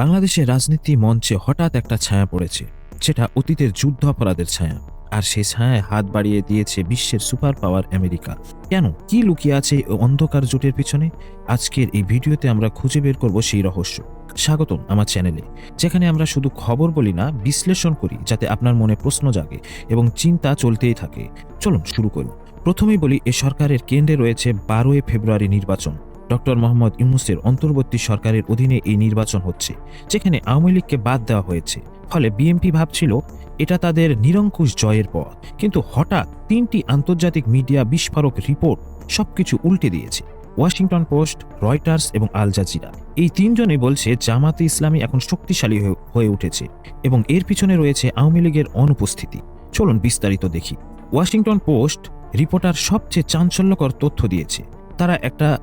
বাংলাদেশের রাজনীতি মঞ্চে হঠাৎ একটা ছায়া পড়েছে সেটা অতীতের যুদ্ধ অপরাধের ছায়া। আর সেই ছায়ায় হাত বাড়িয়ে দিয়েছে বিশ্বের সুপার পাওয়ার আমেরিকা। কেন? কি লুকিয়ে আছে অন্ধকার জোটের পিছনে? আজকের এই ভিডিওতে আমরা খুঁজে বের করব সেই রহস্য। স্বাগতম আমার চ্যানেলে, যেখানে আমরা শুধু খবর বলি না, বিশ্লেষণ করি, যাতে আপনার মনে প্রশ্ন জাগে এবং চিন্তা চলতেই থাকে। চলুন শুরু করুন প্রথমেই বলি, এ সরকারের কেন্দ্রে রয়েছে বারোই ফেব্রুয়ারি নির্বাচন। ডক্টর মোহাম্মদ ইউনুসের অন্তর্বর্তী সরকারের অধীনে এই নির্বাচন হচ্ছে, যেখানে আওয়ামী লীগকে বাদ দেওয়া হয়েছে। ফলে বিএনপি ভাবছিল এটা তাদের নিরঙ্কুশ জয়ের পথ। কিন্তু হঠাৎ তিনটি আন্তর্জাতিক মিডিয়া বিস্ফোরক রিপোর্ট সবকিছু উল্টে দিয়েছে। ওয়াশিংটন পোস্ট, রয়টার্স এবং আল জাজিরা। এই তিনজনে বলছে জামাতে ইসলামী এখন শক্তিশালী হয়ে- উঠেছে এবং এর পিছনে রয়েছে আওয়ামী লীগের অনুপস্থিতি। চলুন বিস্তারিত দেখি। ওয়াশিংটন পোস্ট রিপোর্টার সবচেয়ে চাঞ্চল্যকর তথ্য দিয়েছে। তারা একটা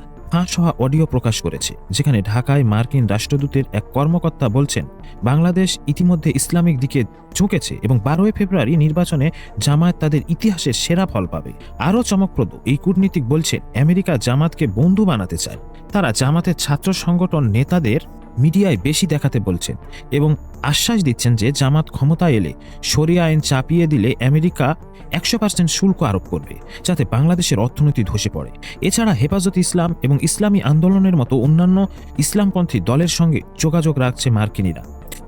হওয়া অডিও প্রকাশ করেছে, যেখানে ঢাকায় মার্কিন রাষ্ট্রদূতের এক কর্মকর্তা বলছেন, বাংলাদেশ ইতিমধ্যে ইসলামিক দিকে ঝুঁকেছে এবং বারোই ফেব্রুয়ারি নির্বাচনে জামায়াত তাদের ইতিহাসের সেরা ফল পাবে। আরও চমকপ্রদ, এই কূটনীতিক বলছেন, আমেরিকা জামাতকে বন্ধু বানাতে চায়। তারা জামাতের ছাত্র সংগঠন নেতাদের মিডিয়ায় বেশি দেখাতে বলছেন এবং আশ্বাস দিচ্ছেন যে জামাত ক্ষমতা এলে সরিয়া আইন চাপিয়ে দিলে আমেরিকা একশো পার্সেন্ট শুল্ক আরোপ করবে, যাতে বাংলাদেশের অর্থনীতি ধসে পড়ে। এছাড়া হেফাজত ইসলাম এবং ইসলামী আন্দোলনের মতো অন্যান্য ইসলামপন্থী দলের সঙ্গে যোগাযোগ রাখছে মার্কিনীরা।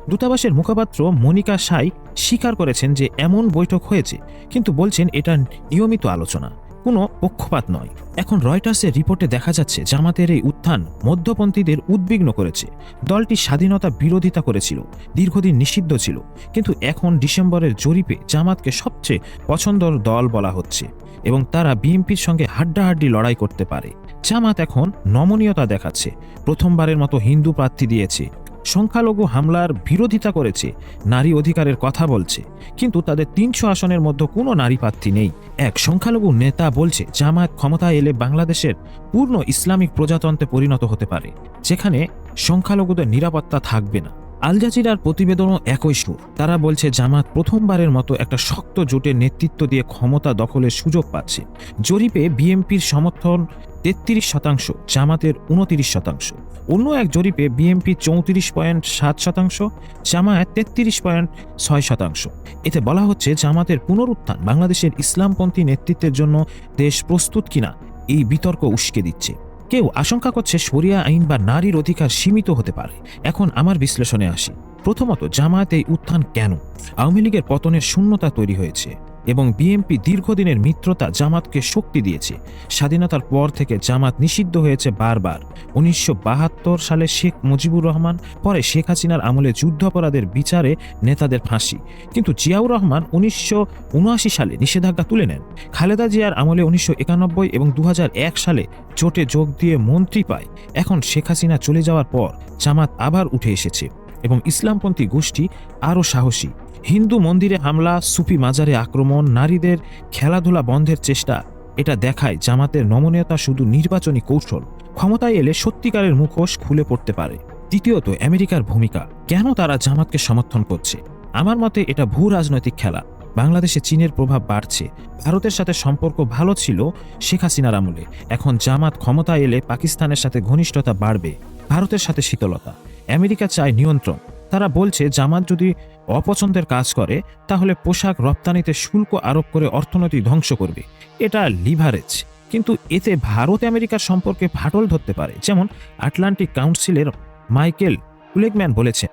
দূতাবাসের মুখপাত্র মনিকা সাই স্বীকার করেছেন যে এমন বৈঠক হয়েছে, কিন্তু বলছেন এটা নিয়মিত আলোচনা। কোনো পক্ষপাত নয়। এখন রয়টার্সের রিপোর্টে দেখা যাচ্ছে, জামাতের এই উত্থান মধ্যপন্থীদের উদ্বিগ্ন করেছে। দলটি স্বাধীনতা বিরোধিতা করেছিল, দীর্ঘদিন নিষিদ্ধ ছিল। কিন্তু এখন ডিসেম্বরের জরিপে জামাতকে সবচেয়ে পছন্দর দল বলা হচ্ছে এবং তারা বিএনপির সঙ্গে হাড্ডাহাড্ডি লড়াই করতে পারে। জামাত এখন নমনীয়তা দেখাচ্ছে, প্রথমবারের মতো হিন্দু প্রার্থী দিয়েছে। সংখ্যালঘু হামলার বিরোধিতা করেছে, নারী অধিকারের কথা বলছে, কিন্তু তাদের তিনশো আসনের মধ্যে কোনো নারী প্রার্থী নেই। এক সংখ্যালঘু নেতা বলছে, জামায়াত ক্ষমতায় এলে বাংলাদেশের পূর্ণ ইসলামিক প্রজাতন্ত্রে পরিণত হতে পারে, যেখানে সংখ্যালঘুদের নিরাপত্তা থাকবে না। আল জাজিরার প্রতিবেদনও একই সুর। তারা বলছে, জামাত প্রথমবারের মতো একটা শক্ত জোটের নেতৃত্ব দিয়ে ক্ষমতা দখলের সুযোগ পাচ্ছে। জরিপে বিএনপির সমর্থন তেত্রিশ শতাংশ, জামাতের উনতিরিশ শতাংশ। অন্য এক জরিপে বিএনপি চৌত্রিশ পয়েন্ট সাত শতাংশ, জামায়াত তেত্রিশ পয়েন্ট ছয় শতাংশ। এতে বলা হচ্ছে, জামাতের পুনরুত্থান বাংলাদেশের ইসলামপন্থী নেতৃত্বের জন্য দেশ প্রস্তুত কিনা, এই বিতর্ক উস্কে দিচ্ছে। কেউ আশঙ্কা করছে শরিয়া আইন বা নারীর অধিকার সীমিত হতে পারে। এখন আমার বিশ্লেষণে আসি। প্রথমত, জামায়াত এই উত্থান কেন? আওয়ামী লীগের পতনের শূন্যতা তৈরি হয়েছে। এবং বিএনপি দীর্ঘদিনের মিত্রতা জামাতকে শক্তি দিয়েছে। স্বাধীনতার পর থেকে জামাত নিষিদ্ধ হয়েছে বারবার। উনিশশো বাহাত্তর সালে শেখ মুজিবুর রহমান, পরে শেখ হাসিনার আমলে যুদ্ধাপরাধের বিচারে নেতাদের ফাঁসি। কিন্তু জিয়াউর রহমান উনিশশো উনআশি সালে নিষেধাজ্ঞা তুলে নেন। খালেদা জিয়ার আমলে উনিশশো একানব্বই এবং দু হাজার এক সালে জোটে যোগ দিয়ে মন্ত্রী পায়। এখন শেখ হাসিনা চলে যাওয়ার পর জামাত আবার উঠে এসেছে। এবং ইসলামপন্থী গোষ্ঠী আরও সাহসী। হিন্দু মন্দিরে হামলা, সুফি মাজারে আক্রমণ, নারীদের খেলাধুলা বন্ধের চেষ্টা, এটা দেখায় জামাতের নমনীয়তা শুধু নির্বাচনী কৌশল। ক্ষমতায় এলে সত্যিকারের মুখোশ খুলে পড়তে পারে। দ্বিতীয়ত, আমেরিকার ভূমিকা। কেন তারা জামাতকে সমর্থন করছে? আমার মতে এটা ভূ রাজনৈতিক খেলা। বাংলাদেশে চীনের প্রভাব বাড়ছে। ভারতের সাথে সম্পর্ক ভালো ছিল শেখ হাসিনার আমলে। এখন জামাত ক্ষমতা এলে পাকিস্তানের সাথে ঘনিষ্ঠতা বাড়বে। ভারতের সাথে শীতলতা। আমেরিকা চায় নিয়ন্ত্রণ। তারা বলছে, জামাত যদি অপছন্দের কাজ করে, তাহলে পোশাক রপ্তানিতে শুল্ক আরোপ করে অর্থনীতি ধ্বংস করবে। এটা লিভারেজ কিন্তু এতে ভারত আমেরিকার সম্পর্কে ফাটল ধরতে পারে। যেমন আটলান্টিক কাউন্সিলের মাইকেল কুলেগম্যান বলেছেন,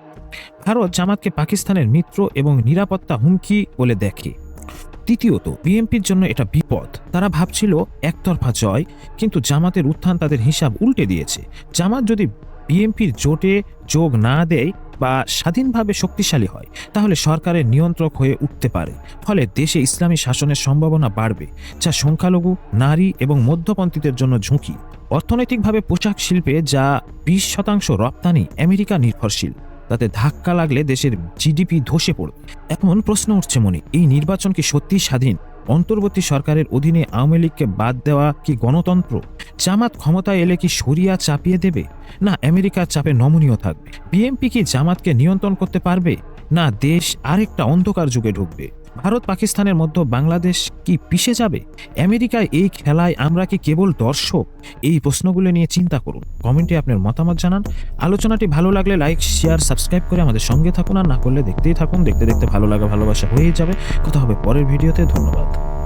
ভারত জামাতকে পাকিস্তানের মিত্র এবং নিরাপত্তা হুমকি বলে দেখে। তৃতীয়ত বিএনপির জন্য এটা বিপদ। তারা ভাবছিল, একতরফা জয়, কিন্তু জামাতের উত্থান তাদের হিসাব উল্টে দিয়েছে। জামাত যদি বিএনপির জোটে যোগ না দেয় বা স্বাধীনভাবে শক্তিশালী হয়, তাহলে সরকারের নিয়ন্ত্রক হয়ে উঠতে পারে। ফলে দেশে ইসলামী শাসনের সম্ভাবনা বাড়বে, যা সংখ্যালঘু, নারী এবং মধ্যপন্থীদের জন্য ঝুঁকি। অর্থনৈতিকভাবে পোশাক শিল্পে যা বিশ শতাংশ রপ্তানি আমেরিকা নির্ভরশীল, তাতে ধাক্কা লাগলে দেশের জিডিপি ধসে পড়বে। এখন প্রশ্ন উঠছে মনে, এই নির্বাচন কি সত্যিই স্বাধীন? অন্তর্বর্তী সরকারের অধীনে আওয়ামী লীগকে বাদ দেওয়া কি গণতন্ত্র? জামাত ক্ষমতায় এলে কি সরিয়া চাপিয়ে দেবে? না আমেরিকার চাপে নমনীয় থাকবে? বিএনপি কি জামাতকে নিয়ন্ত্রণ করতে পারবে? না দেশ আরেকটা অন্ধকার যুগে ঢুকবে? ভারত পাকিস্তানের মধ্যে বাংলাদেশ কি পিষে যাবে? আমেরিকায় এই খেলায় আমরা কি কেবল দর্শক? এই প্রশ্নগুলো নিয়ে চিন্তা করুন। কমেন্টে আপনার মতামত জানান। আলোচনাটি ভালো লাগলে লাইক, শেয়ার, সাবস্ক্রাইব করে আমাদের সঙ্গে থাকুন। আর না করলে দেখতেই থাকুন। দেখতে দেখতে ভালো লাগা, ভালোবাসা হয়েই যাবে। কথা হবে পরের ভিডিওতে। ধন্যবাদ।